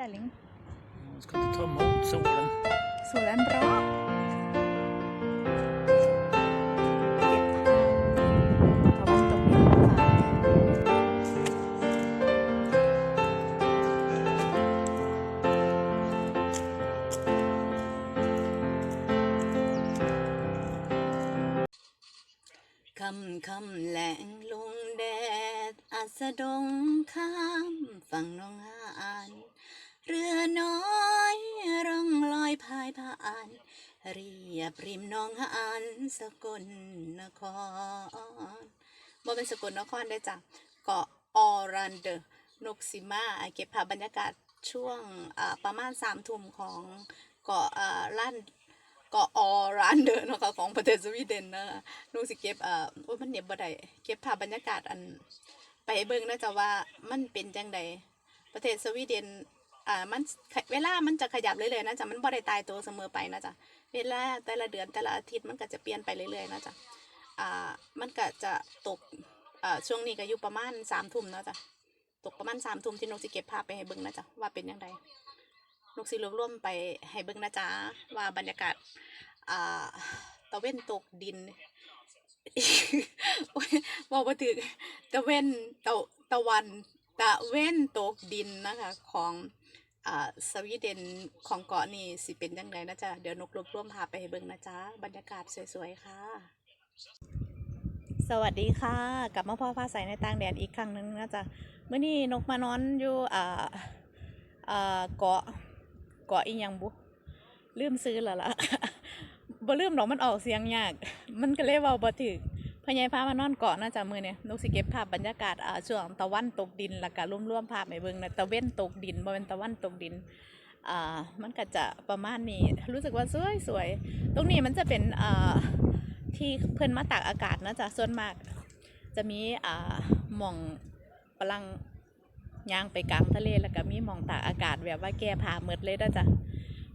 darling? Man ska inte ta emot solen. Solen bra. Ta vart om bilderna. Cầm cầm lẹn lung đẹt อัสดงข้ามฝั่งหนองหาน เรือน้อยร่องลอยพายผ่าน เรียบริมหนองหานสกลนครบ่เป็นสกลนครได้จ้ะเกาะออรันเดอร์นกซิมาเก็บภาพบรรยากาศช่วงประมาณสามทุ่มของเกาะอ่าลั่นเกาะออรันเดอร์นะคะของประเทศสวีเดนนะคะหนูสิเก็บเอ่อโอ้มันเหน็บบ่ได้เก็บภาพบรรยากาศอันไปเบิ่งนะจ๊ะว่ามันเป็นจังใดประเทศสวีเดน อ่ามันเวลามันจะขยับเรื่อยๆนะจ๊ะมันบ่ได้ตายตัวเสมอไปนะจ๊ะเวลาแต่ละเดือนแต่ละอาทิตย์มันก็จะเปลี่ยนไปเรื่อยๆนะจ๊ะอ่ามันก็จะตกอ่าช่วงนี้ก็อยู่ประมาณสามทุ่มนะจ๊ะตกประมาณสามทุ่มที่นกสิเก็บภาพไปให้เบิ่งนะจ๊ะว่าเป็นยังไงนกสิรวบรวมไปให้เบิ่งนะจ๊ะว่าบรรยากาศอ่าตะเว้นตกดินโอ๊ยบอกว่าถึงตะเว้นตะตะวันตะเว้นตกดินนะคะของ อ่าสวีเดนของเกาะนี่สิเป็นยังไงนะจ๊ะ เดี๋ยวนกรวบรวมพาไปเบิ่งนะจ๊ะ บรรยากาศสวยๆ ค่ะ สวัสดีค่ะ กลับมาพ่อฟ้าใสในต่างแดนอีกครั้งหนึ่งนะจ๊ะเมื่อนี้นกมานอนอยู่อ่าอ่าเกาะเกาะอีหยังบุลืมซื้อแล้วล่ะบ่ลืมหรอกมันออกเสียงยาก มันก็เลยเว้าบ่ถึก พญายพามานอนเกาะนะจ๊ะมื้อนี้นกสิเก็บภาพบรรยากาศอ่าช่วงตะวันตกดินแล้วก็รวมๆภาพให้เบิ่งนะตะเว้นตกดินบ่เป็นตะวันตกดินอ่ามันก็จะประมาณนี้รู้สึกว่าสวยสวยตรงนี้มันจะเป็นอ่าที่เพื่อนมาตากอากาศนะจ๊ะส่วนมาก จะมีอ่าหม่องกำลังย่างไปกลางทะเลแล้วก็มีหม่องตากอากาศแบบว่าแก้ผ้าเมดเลยนะจ๊ะ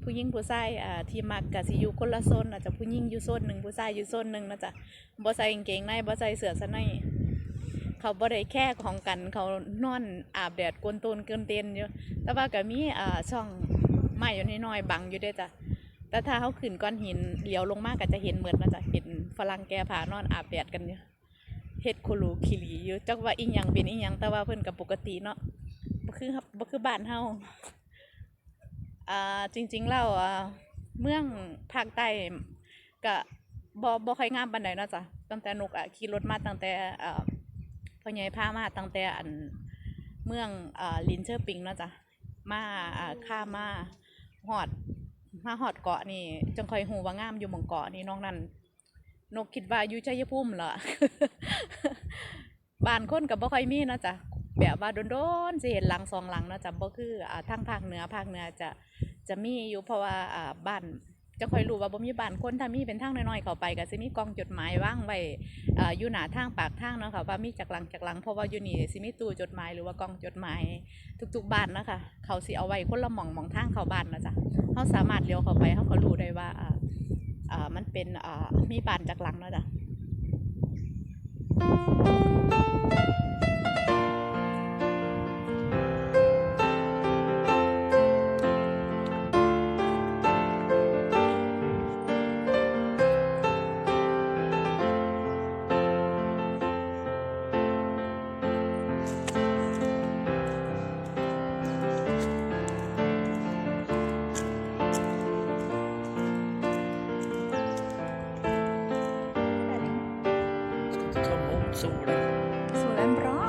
ผู้หญิงผู้ชายอ่าที่มักกะสิอยู่คนละโซนนะจ๊ะผู้หญิงอยู่โซนหนึ่งผู้ชายอยู่โซนหนึ่งนะจ๊ะบ่ใส่กางเกงในบ่ใส่เสื้อสะในเขาบ่ได้แค่ของกันเขานอนอาบแดดกวนตูนเกินเต็นอยู่แต่ว่าก็มีอ่าช่องไม้อยู่น้อยๆบังอยู่ด้อจ้ะแต่ถ้าเขาขึ้นก้อนหินเลี้ยวลงมากก็จะเห็นเหมือนนะจ๊ะเห็นฝรั่งแก่ผานอนอาบแดดกันอยู่เฮ็ดโคลูคิรีอยู่จักว่าอีหยังเป็นอีหยังแต่ว่าเพิ่นกับปกติเนาะบ่คือบ่คือบ้านเฮา จริงๆแล้วอ่าเมืองภาคใต้ก็บ่บ่ค่อยงามปานใดเนาะจ๊ะตั้งแต่นกอะขี่รถมาตั้งแต่อ่าพ่อใหญ่พามาตั้งแต่อันเมืองอ่าลินเชอร์ปิงเนาะจ๊ะมาอ่าข้ามาฮอดมาหอดเกาะนี่จังคอยหูว่างามอยู่หมองเกาะนี่น้องนั่นนกคิดว่าอยู่ชัยภูมิเหรอบ้านคนกับบ่ค่อยมีนะจ๊ะ แบบว่าโดนๆสิเห็นหลังสองหลังนะจ๊ะบ่คืออ่าทางภาคเหนือภาคเหนือจะจะมีอยู่เพราะว่าอ่าบ้านจังค่อยรู้ว่าบ่มีบ้านคนถ้ามีเป็นทางน้อยๆเข้าไปก็สิมีกองจดหมายว่างไว้อ่าอยู่หน้าทางปากทางเนาะค่ะว่ามีจากหลังจากหลังเพราะว่าอยู่นี่สิมีตู้จดหมายหรือว่ากองจดหมายทุกๆบ้านนะคะเขาสิเอาไว้คนละหม่องหม่องทางเข้าบ้านนะจ๊ะเขาสามารถเลี้ยวเข้าไปเขาก็รู้ได้ว่าอ่าอ่ามันเป็นอ่ามีบานจากหลังแล้วจ้ะ สูงเลย สวยแบบร็อ